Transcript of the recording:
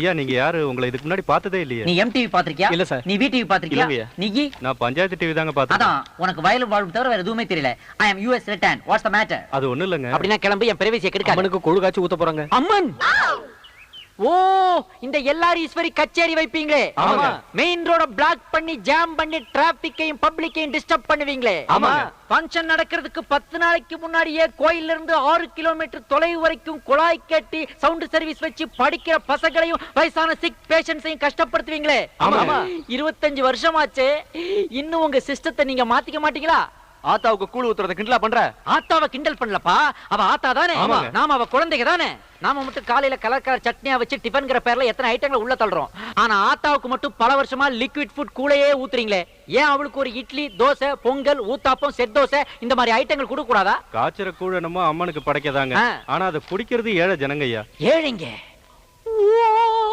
ஐயா நீங்க யாரு? உங்களை இதுக்கு முன்னாடி பார்த்ததே இல்லையே. நீ எம்டிவி பாத்திருக்கியா இல்ல சார். நீ விடிவி பாத்திருக்கியா. நீ நான் பஞ்சாயத்து டிவி தாங்க பார்த்தேன். அதான் உனக்கு வயலும் வாழ்வும் தவிர வேற எதுவுமே தெரியல. I am US return what's the matter அது ஒண்ணும் இல்லைங்க. அப்படின்னா கிளம்பி என் பிறவிசியை கெடுக்காது. அம்மனுக்கு கொழு காய்ச்சி ஊத்த போறாங்க. அம்மன்! ஓ இந்த எல்லார் ஈஸ்வரி கச்சேரி வைப்பீங்களே ஆமாங்க. மெயின் ரோட பிளாக் பண்ணி ஜாம் பண்ணி டிராபிக்கையும் பப்ளிக்கையும் டிஸ்டர்ப் பண்ணுவீங்களே ஆமாங்க. ஃபங்க்ஷன் நடக்கிறதுக்கு பத்து நாளைக்கு முன்னாடியே கோயில்ல இருந்து ஆறு கிலோமீட்டர் தொலைவு வரைக்கும் குழாய் கட்டி சவுண்ட் சர்வீஸ் வச்சு படிக்கிற பசங்களையும் வயசான சிக் பேஷண்ட்ஸையும் கஷ்டப்படுத்துவீங்களே ஆமாங்க. இருபத்தஞ்சு வருஷமாச்சு இன்னும் உங்க சிஸ்டத்தை நீங்க மாத்திக்க மாட்டீங்களா ஆத்தாவுக்கு கூழ் ஊத்துறத கிண்டலா பண்ற? ஆத்தாவை கிண்டல் பண்ணலப்பா. அவ ஆத்தா தானே. நாம அவ குழந்தைங்க தானே? நாம மட்டும் காலையில கலர் கலர் சட்னியா வச்சு டிஃபன்ங்கிற பேர்ல எத்தனை ஐட்டங்களை உள்ள தள்ளுறோம். ஆனா ஆத்தாவுக்கு மட்டும் பல வருஷமா லிக்விட் ஃபுட் கூடயே ஊத்துறீங்களே. ஏன் அவளுக்கு ஒரு இட்லி தோசை பொங்கல் ஊத்தாப்பம் செட் தோசை இந்த மாதிரி ஐட்டங்கள் கொடுக்க கூடாதா காய்ச்சற கூழ என்னமோ அம்மனுக்கு படைக்கதாங்க. ஆனா அதை குடிக்கிறது ஏழை ஜனங்க ஐயா ஏழைங்க